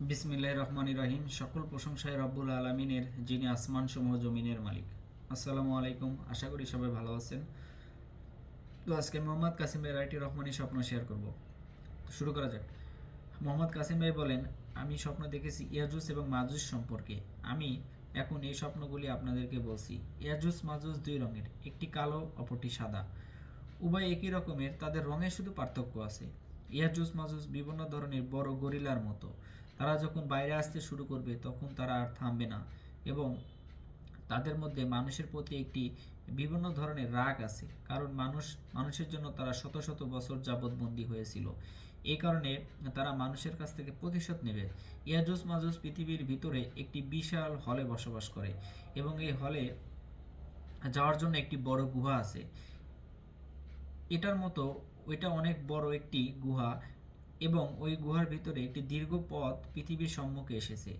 বিসমিল্লাহ রহমান রহিম। সকল প্রশংসায় রব্বুল আলমিনের, যিনি আসমান সমূহ জমিনের মালিক। আসসালামু আলাইকুম। আশা করি সবাই ভালো আছেন। তো আজকে মোহাম্মদ কাসিম ভাই রাইটি রহমানি স্বপ্ন শেয়ার করব। তো শুরু করা যাক। মোহাম্মদ কাসিম ভাই বলেন, আমি স্বপ্ন দেখেছি ইয়াজুস এবং মাজুস সম্পর্কে। আমি এখন এই স্বপ্নগুলি আপনাদেরকে বলছি। ইয়াজুস, মাজুস দুই রঙের, একটি কালো, অপরটি সাদা। উভয় একই রকমের, তাদের রঙে শুধু পার্থক্য আছে। ইয়াজুস, মাজুস বিভিন্ন ধরনের বড় গরিলার মতো। তারা যখন বাইরে আসতে শুরু করবে, তখন তারা আর থামবে না এবং তাদের মধ্যে মানুষের প্রতি একটি বিভিন্ন ধরনের রাগ আছে। কারণ মানুষ, মানুষের জন্য তারা শত শত বছর যাবৎ বন্দী হয়েছিল। এই কারণে তারা মানুষের কাছ থেকে প্রতিশোধ নেবে। ইয়াজুস, মাজুস পৃথিবীর ভিতরে একটি বিশাল হলে বসবাস করে এবং এই হলে যাওয়ার জন্য একটি বড় গুহা আছে। এটার মতো ওইটা অনেক বড় একটি গুহা এবং ওই গুহার ভিতরে একটি দীর্ঘ পথ পৃথিবীর সম্মুখে এসেছে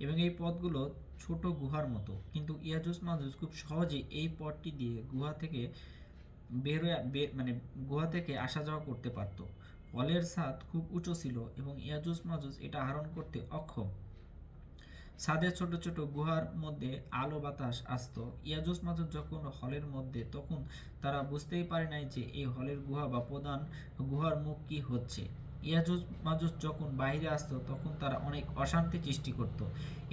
এবং এই পথগুলো ছোট গুহার মতো। কিন্তু ইয়াজুস মাজুস খুব সহজে এই পথটি দিয়ে গুহা থেকে বের হয়ে বে- মানে গুহা থেকে আসা যাওয়া করতে পারত। হলের ছাদ খুব উঁচু ছিল এবং ইয়াজুস মাজুস এটা আহরণ করতে অক্ষম। ছাদের ছোট ছোট গুহার মধ্যে আলো বাতাস আসতো। ইয়াজুস মাজুস যখন হলের মধ্যে, তখন তারা বুঝতেই পারে নাই যে এই হলের গুহা বা প্রধান গুহার মুখ কি হচ্ছে। ইয়াজুস মাজুস যখন বাইরে আসতো, তখন তারা অনেক অশান্তি সৃষ্টি করত।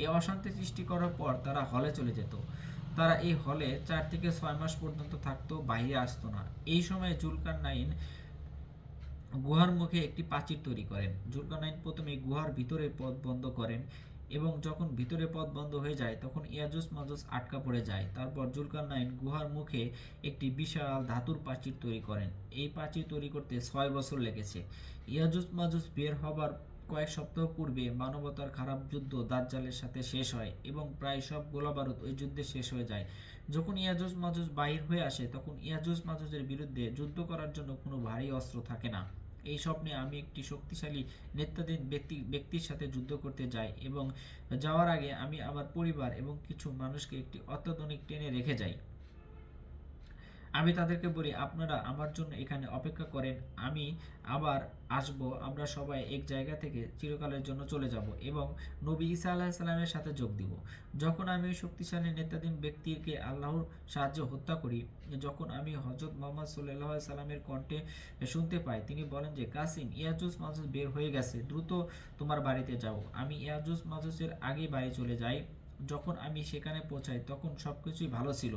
এই অশান্তি সৃষ্টি করার পর তারা হলে চলে যেত। তারা এই হলে চার থেকে ছয় মাস পর্যন্ত থাকতো, বাইরে আসতো না। এই সময় জুলকার নাইন গুহার মুখে একটি প্রাচীর তৈরি করেন। জুলকারনাইন প্রথমে গুহার ভিতরে পথ বন্ধ করেন। এবং যখন ভিতরে পথ বন্ধ হয়ে যায়, তখন ইয়াজুস মাজুস আটকা পড়ে যায়। তারপর জুলকারনাইন গুহার মুখে একটি বিশাল ধাতুর প্রাচীর তৈরি করেন। এই প্রাচীর তৈরি করতে ছয় বছর লেগেছে। ইয়াজুস মাজুস বের হবার কয়েক সপ্তাহ পূর্বে মানবতার খারাপ যুদ্ধ দাজ্জালের সাথে শেষ হয় এবং প্রায় সব গোলাবারুদ ওই যুদ্ধে শেষ হয়ে যায়। যখন ইয়াজুস মাজুস বাহির হয়ে আসে, তখন ইয়াজুস মাজুসের বিরুদ্ধে যুদ্ধ করার জন্য কোনো ভারী অস্ত্র থাকে না। এই স্বপ্নে আমি একটি শক্তিশালী নেতৃত্বাধীন ব্যক্তি, ব্যক্তির সাথে যুদ্ধ করতে যাই এবং যাওয়ার আগে আমি আমার পরিবার এবং কিছু মানুষকে একটি অত্যাধুনিক ট্রেনে রেখে যাই। আমি তাদেরকে বলি, আপনারা আমার জন্য এখানে অপেক্ষা করেন, আমি আবার আসব, আমরা সবাই এক জায়গা থেকে চিরকালের জন্য চলে যাব এবং নবী ঈসা আলাহ সাল্লামের সাথে যোগ দিব। যখন আমি শক্তিশালী নেতাধীন ব্যক্তিকে আল্লাহর সাহায্যে হত্যা করি, যখন আমি হজরত মোহাম্মদ সাল্লাহ সাল্লামের কণ্ঠে শুনতে পাই, তিনি বলেন যে, কাসিম, ইয়াজুস মাজুস বের হয়ে গেছে, দ্রুত তোমার বাড়িতে যাও। আমি ইয়াজুস মাজুসের আগে বাড়ি চলে যাই। যখন আমি সেখানে পৌঁছাই, তখন সব কিছুই ভালো ছিল।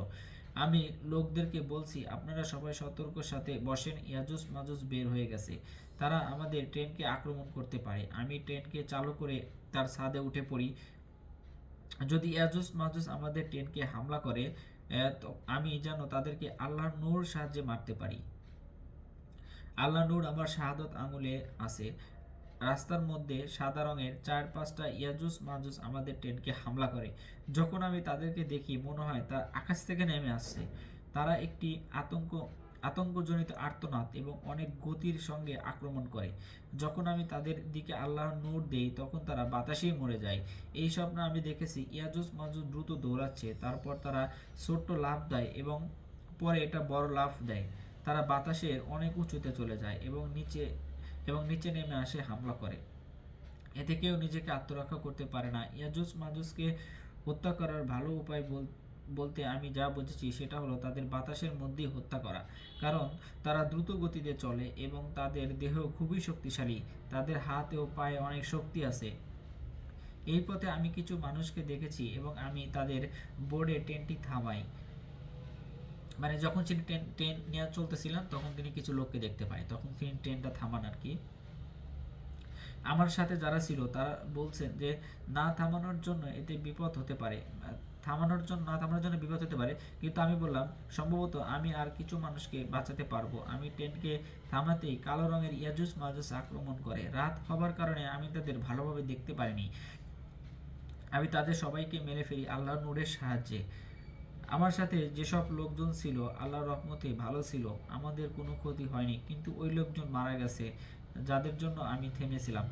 আমি লোকদেরকে বলছি, আপনারা সবাই সতর্কর সাথে বসেন, ইয়াজুস মাজুস বের হয়ে গেছে। তারা আমাদের ট্রেনকে আক্রমণ করতে পারে। আমি ট্রেনকে চালু করে তার ছাদে উঠে পড়ি। যদি ইয়াজুস মাজুস আমাদের ট্রেনকে হামলা করে আমি যেন তাদেরকে আল্লাহর নূর সাহায্যে মারতে পারি। আল্লাহ নূর আমার শাহাদত আঙুলে আছে। রাস্তার মধ্যে সাদা রঙের চার পাঁচটা ইয়াজুস মাজুস আমাদের ট্রেনকে হামলা করে। যখন আমি তাদেরকে দেখি, মনে হয় তার আকাশ থেকে নেমে আসছে। তারা একটি আতঙ্ক, আতঙ্কজনিত আর্তনাদ এবং অনেক গতির সঙ্গে আক্রমণ করে। যখন আমি তাদের দিকে আল্লাহর নূর দেই, তখন তারা বাতাসেই মরে যায়। এই স্বপ্ন আমি দেখেছি, ইয়াজুস মাজুস দ্রুত দৌড়াচ্ছে, তারপর তারা ছোট্ট লাফ দেয় এবং পরে এটা বড় লাফ দেয়। তারা বাতাসের অনেক উঁচুতে চলে যায় এবং নিচে এবং নিচে নেমে আসে, হামলা করে। এতে কেউ নিজেকে আত্মরক্ষা করতে পারে না। ইয়াজুস মাজুসকে হত্যা করার ভালো উপায় বল- বলতে আমি যা বুঝেছি সেটা হলো তাদের বাতাসের মধ্যেই হত্যা করা। কারণ তারা দ্রুত গতিতে চলে এবং তাদের দেহ খুবই শক্তিশালী। তাদের হাত ও পায়ে অনেক শক্তি আছে। এই পথে আমি কিছু মানুষকে দেখেছি এবং আমি তাদের বোর্ডে ট্রেনটি থামাই। মানে যখন তিনি ট্রেন ট্রেন নিয়ে চলতেছিলেন তখন তিনি কিছু লোককে দেখতে পায়। তখন তিনি ট্রেনটা থামান আর কি। আমার সাথে যারা ছিল, তারা বলছেন যে, না থামানোর জন্য এতে বিপদ হতে পারে। থামানোর জন্য, না থামানোর জন্য বিপদ হতে পারে, কিন্তু আমি বললাম, সম্ভবত আমি আর কিছু মানুষকে বাঁচাতে পারব। আমি ট্রেনকে থামাতেই কালো রঙের ইয়াজুস মাজুস আক্রমণ করে। রাত হবার কারণে আমি তাদের ভালোভাবে দেখতে পারিনি। আমি তাদের সবাইকে মেরে ফেলি আল্লাহর নূরের সাহায্যে। আমার সাথে যেসব লোকজন ছিল, আল্লাহর রহমতে ভালো ছিল, আমাদের কোনো ক্ষতি হয়নি, কিন্তু ওই লোকজন মারা গেছে, যাদের জন্য আমি থেমেছিলাম।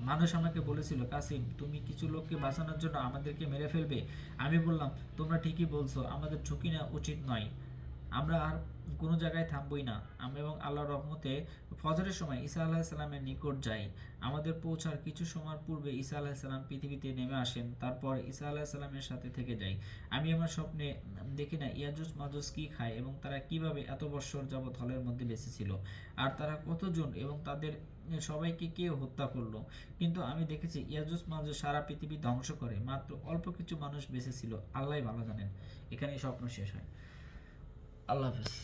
মানুষ আমাকে বলেছিল, কাসিম, তুমি কিছু লোককে বাঁচানোর জন্য আমাদেরকে মেরে ফেলবে? আমি বললাম, তোমরা ঠিকই বলছো, আমাদের ঝুঁকি নেওয়া উচিত নয়। আমরা আর কোনো জায়গায় থামবই না। আমি এবং আল্লাহর রহমতে ফজরের সময় ঈসা আলাহিসাল্লামের নিকট যাই। আমাদের পৌঁছার কিছু সময়ের পূর্বে ঈসা আলাহিসাল্লাম পৃথিবীতে নেমে আসেন। তারপর ঈসা আলাহিসাল্লামের সাথে থেকে যাই। আমি আমার স্বপ্নে দেখি না ইয়াজুস মাজুস কি খায় এবং তারা কীভাবে এত বৎসর যাবৎ হলের মধ্যে বেঁচে ছিল আর তারা কতজন এবং তাদের সবাইকে কে হত্যা করল? কিন্তু আমি দেখেছি ইয়াজুস মাজুস সারা পৃথিবী ধ্বংস করে। মাত্র অল্প কিছু মানুষ বেঁচে ছিল আল্লাহ ভালো জানেন। এখানেই স্বপ্ন শেষ হয়। আল্লাহ হাফেজ